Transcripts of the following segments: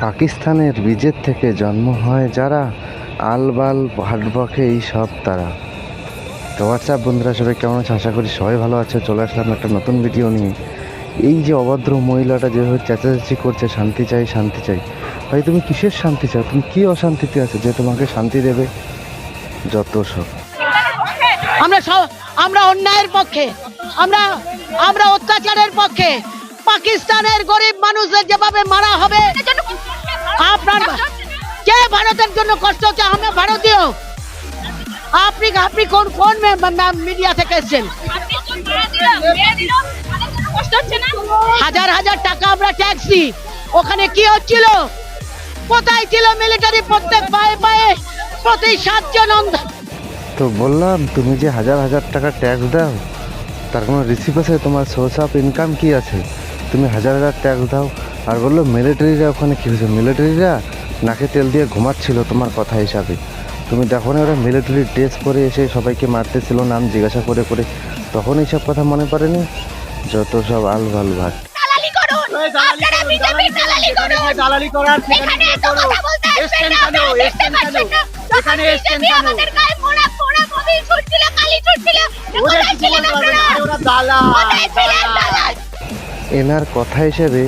পাকিস্তানের বীজের থেকে জন্ম হয় যারা আলবাল ভাটবকে এই সব তারা। তো হোয়াটসঅ্যাপ বন্ধুরা সবাই কেমন আছে? আশা করি সবাই ভালো আছে। চলে আসলাম একটা নতুন ভিডিও নিয়ে। এই যে অভদ্র মহিলাটা যেভাবে চেঁচাচেঁচি করছে শান্তি চাই শান্তি চাই। ভাই তুমি কিসের শান্তি চাও? তুমি কী অশান্তিতে আছো? যে তোমাকে শান্তি দেবে যত সব। আমরা সব আমরা অন্যায়ের পক্ষে। আমরা আমরা অত্যাচারের পক্ষে। পাকিস্তানের গরিব মানুষদের যেভাবে মারা হবে, আপনার কে ভারতের জন্য কষ্ট হচ্ছে? আমরা ভারতীয়। আপনি আপনি কোন কোন মিডিয়া থেকে এসেছেন? হাজার হাজার টাকা আমরা ট্যাক্স ওখানে কি হচ্ছিল? কোথায় ছিল মিলিটারি প্রত্যেক পায়ে পায়ে? প্রতি সাতজন তো বললাম, তুমি যে হাজার হাজার টাকা ট্যাক্স দাও তার কোনো রিসিভ আছে? তোমার সোর্স অফ ইনকাম কি আছে? তুমি হাজার হাজার ট্যাক্স দাও। আর বলল মিলিটারিরা ওখানে কী হয়েছে? মিলিটারিরা নাকে তেল দিয়ে ঘুমাচ্ছিল তোমার কথা হিসাবে। তুমি দেখো না ওরা মিলিটারি ড্রেস পরে এসে সবাইকে মারতেছিল নাম জিজ্ঞাসা করে করে। তখন এইসব কথা মনে পড়েনি? যত সব আল ভালো ভাট দালালি করুন! আপনারা বিজেপি দালালি করুন দালালি করার এখানে এনার কথা হিসেবে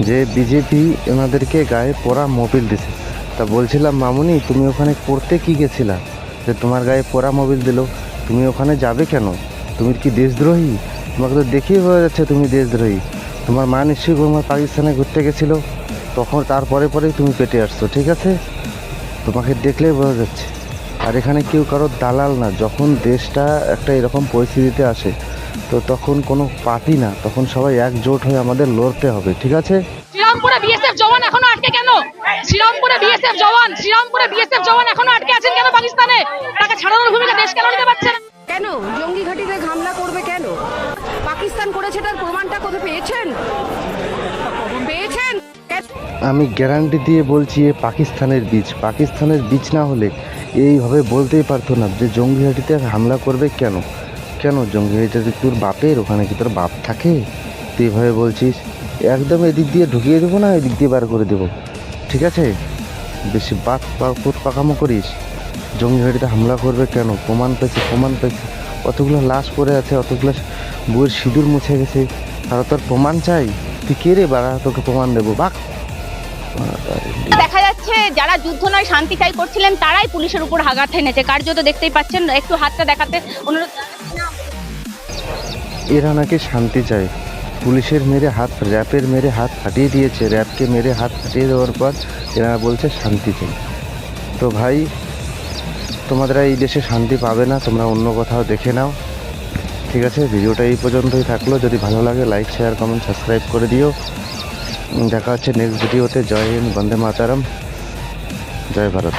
যে বিজেপি এনাদেরকে গায়ে পোড়া মোবিল দিছে তা বলছিলাম মামুনি তুমি ওখানে পড়তে কি গেছিলা? যে তোমার গায়ে পোড়া মোবিল দিল তুমি ওখানে যাবে কেন? তুমি কি দেশদ্রোহী? তোমাকে তো দেখেই বোঝা যাচ্ছে তুমি দেশদ্রোহী। তোমার মা নিশ্চয়ই তোমার পাকিস্তানে ঘুরতে গেছিল তখন তারপরে পরেই তুমি পেটে আসছো ঠিক আছে? তোমাকে দেখলেই বোঝা যাচ্ছে। আর এখানে কেউ কারোর দালাল না যখন দেশটা একটা এরকম পরিস্থিতিতে আসে তো তখন কোনো পার্টি না তখন সবাই একজোট হয়ে আমাদের লড়তে হবে ঠিক আছে? শ্রীরামপুরে বিএসএফ জওয়ান এখনও আটকে কেন? শ্রীরামপুরে বিএসএফ জওয়ান শ্রীরামপুরে বিএসএফ জওয়ান এখনও আটকে আছেন কেন পাকিস্তানে? তাকে ছাড়ানোর ভূমিকা দেশ কেন নিতে পারছে না? কেন? জঙ্গি ঘাঁটিতে হামলা করবে কেন? পাকিস্তান করেছে তার প্রমাণটা কোথায় পেয়েছেন? পেয়েছেন? আমি গ্যারান্টি দিয়ে বলছি এ পাকিস্তানের বীজ পাকিস্তানের বীজ না হলে এইভাবে বলতেই পারতো না যে জঙ্গিহাটিতে হামলা করবে কেন। কেন? জঙ্গিহাটিতে তোর বাপের, ওখানে কি তোর বাপ থাকে? তুই এইভাবে বলছিস, একদম এদিক দিয়ে ঢুকিয়ে দেবো না, এদিক দিয়ে বার করে দেবো? ঠিক আছে? বেশি বাত পাকুর পাকামো করিস। জঙ্গি জঙ্গিহাটিতে হামলা করবে কেন? প্রমাণ পেয়েছে প্রমাণ পেয়েছে। অতগুলো লাশ পড়ে আছে, অতগুলো বইয়ের সিঁদুর মুছে গেছে। আর তোর প্রমাণ চাই? তুই কে রে বাড়া? তোকে প্রমাণ দেবো, বাক! দেখা যাচ্ছে যারা যুদ্ধ নয়, শান্তি চাই করছিলেন, তারাই পুলিশের উপর হাগার ঠেনেছে কার্যত দেখতেই পাচ্ছেন, একটু হাতটা দেখাতে অনুরোধ এরা নাকি শান্তি চায়। পুলিশের মেরে হাত, র্যাপের মেরে হাত ফাটিয়ে দিয়েছে। র্যাপকে মেরে হাত ফাটিয়ে দেওয়ার পর এরা বলছে শান্তি চাই। তো ভাই তোমাদের এই দেশে শান্তি পাবে না, তোমরা অন্য কোথাও দেখে নাও। ঠিক আছে, ভিডিওটা এই পর্যন্তই থাকল। যদি ভালো লাগে লাইক শেয়ার কমেন্ট সাবস্ক্রাইব করে দিও। দেখা হচ্ছে নেক্সট ভিডিওতে জয় হিন্দ, বন্দে মাতারম। জয় ভারত।